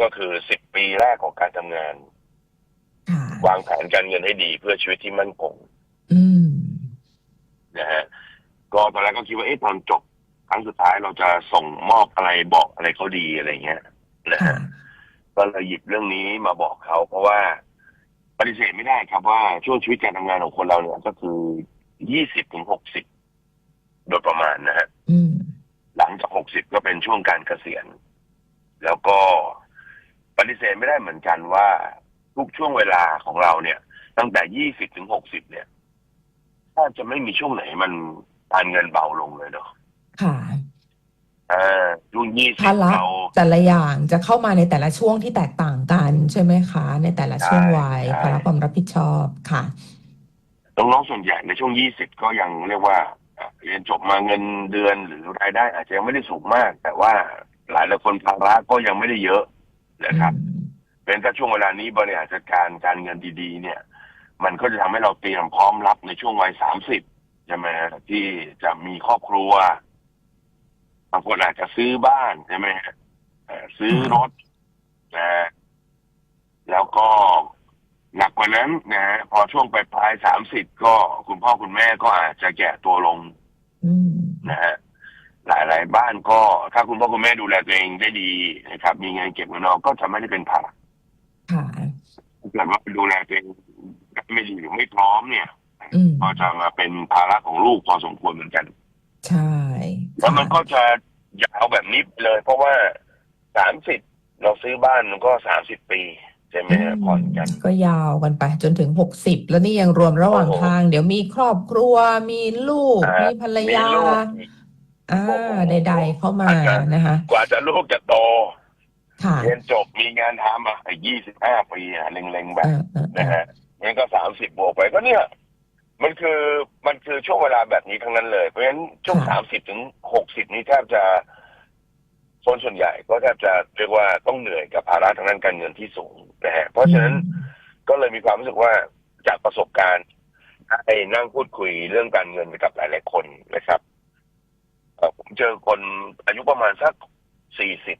ก็คือสิบปีแรกของการทำงานค่ะวางแผนการเงินให้ดีเพื่อชีวิตที่มั่นคงอืมนะฮะก็ตอนแรกก็คิดว่าเอ๊ะตอนจบครั้งสุดท้ายเราจะส่งมอบอะไรบอกอะไรเขาดีอะไรเงี้ยนะค่ะฮะก็เลยหยิบเรื่องนี้มาบอกเขา เพราะว่าปฏิเสธไม่ได้ครับว่าช่วงชีวิตการทำงานของคนเราเนี่ยก็คือยี่สิบถึงหกสิบโดยประมาณนะฮะอืมหลังจากหกสิบก็เป็นช่วงการเกษียณ แล้วก็ ปฏิเสธไม่ได้เหมือนกันว่าทุกช่วงเวลาของเราเนี่ย ตั้งแต่ยี่สิบถึงหกสิบเนี่ยถ้าจะไม่มีช่วงไหนมันการเงินเบาลงเลยเนาะค่ะอ่าช่วงยี่สิภาบระเราแต่ละอย่างจะเข้ามาในแต่ละช่วงที่แตกต่างกันใช่ไหมคะ ในแต่ละช่วงวัยใช่ภาระความรับผิดชอบค่ะน้องๆส่วนใหญ่ในช่วงยี่สิบก็ยังเรียกว่าอะเรียนจบมาเงินเดือนหรือรายได้อาจจะยังไม่ได้สูงมาก แต่ว่าหลายหลายคนภาระก็ยังไม่ได้เยอะ นะครับอืมเป็นถ้าช่วงเวลานี้บริหารจัดการการเงินดีๆ เนี่ย มันก็จะทำให้เราเตรียมพร้อมรับในช่วงวัยสามสิบใช่ไหมฮะที่จะมีครอบครัวบางคนอาจจะซื้อบ้านใช่ไหมฮะเอ่อซื้อรถนะฮะแล้วก็หนักกว่านั้นนะฮะพอช่วงปลายสามสิบก็คุณพ่อคุณแม่ก็อาจจะแก่ตัวลงอืมนะฮะหลายๆบ้านก็ถ้าคุณพ่อคุณแม่ดูแลตัวเองได้ดีนะครับ มีเงินเก็บเงินออมก็จะไม่ได้เป็นภาระค่ะถ้าเกิดว่าดูแลตัวเองไม่ดีหรือไม่พร้อมเนี่ยอืมก็จะมาเป็นภาระของลูกพอสมควรเหมือนกัน ใช่แล้วมันค่ะก็จะยาวแบบนี้เลย เพราะว่าสามสิบเราซื้อบ้านมันก็สามสิบปีใช่ไหมฮะผ่อนกัน ก็ยาวกันไปจนถึงหกสิบแล้วนี่ยังรวมระหว่างโอ้โหทาง เดี๋ยวมีครอบครัวมีลูกอ่ามีมีภรรยาลูก อีกอ่าโอ้โหใดๆเข้ามาอาจจะนะคะ กว่าจะลูกจะโตค่ะเรียนจบมีงานทำอะยี่สิบห้าปีอะเล็งๆแบบเออเออเอนะอฮะงั้นก็สามสิบบวกไปก็เนี่ย มันคือมันคือช่วงเวลาแบบนี้ทั้งนั้นเลย เพราะฉะนั้นช่วงสามสิบถึงหกสิบนี้แทบจะคนส่วนใหญ่ก็แทบจะเรียกว่าต้องเหนื่อยกับภาระทางด้านการเงินที่สูงนะฮะเพราะฉะนั้นก็เลยมีความรู้สึกว่าจากประสบการณ์ได้นั่งพูดคุยเรื่องการเงินกับหลาย ๆ คนนะครับ เอ่อผมเจอคนอายุประมาณสักสี่สิบ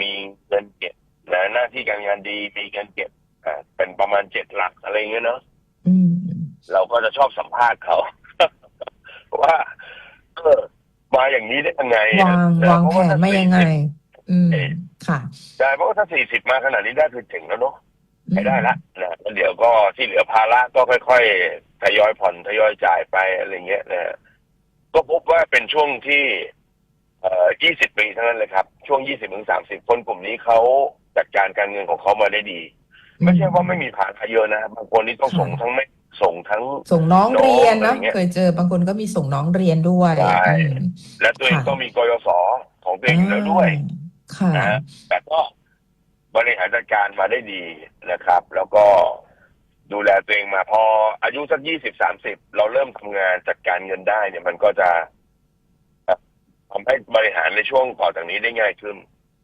มีเงินเก็บนะหน้าที่การงานดีมีเงินเก็บอ่าเป็นประมาณเจ็ดหลักอะไรเงี้ยเนาะอืมเราก็จะชอบสัมภาษณ์เขา ว่าเออมาอย่างนี้ได้ยังไงวางนะวางเพระแผนถ้ไม่ยังไง40อืมค่ะใช่เพราะว่าถ้าสี่สิบมาขนาดนี้ได้คือเจ๋งแล้วเนาะอืมไปได้ละนะแล้วเดี๋ยวก็ที่เหลือภาระก็ค่อยๆทยอยผ่อนทยอยจ่ายไปอะไรเงี้ยนะฮะ ก็พบว่าเป็นช่วงที่เอ่อยี่สิบปีเท่านั้นเลยครับ ช่วงยี่สิบถึงสามสิบคนกลุ่มนี้เขาจัดการการเงินของเขามาได้ดี ไม่ใช่ว่าไม่มีภาระเยอะนะบางคนนี่ต้องส่งทั้งไม่ส่งทั้งส่งน้องเรียนน้นะองอะไรเงี้ยเคยเจอบางคนก็มีส่งน้องเรียนด้วยใช่อืมและตัวเองค่ะต้องมีกยศของตัวเองอยู่แล้วด้วยค่ะนะฮะแต่ก็บริหารจัดการมาได้ดีนะครับ แล้วก็ ดูแลตัวเองมาพออายุสักยี่สิบสามสิบเราเริ่มทำงานจัดการเงินได้เนี่ยมันก็จะทำให้บริหารในช่วงต่อจากนี้ได้ง่ายขึ้น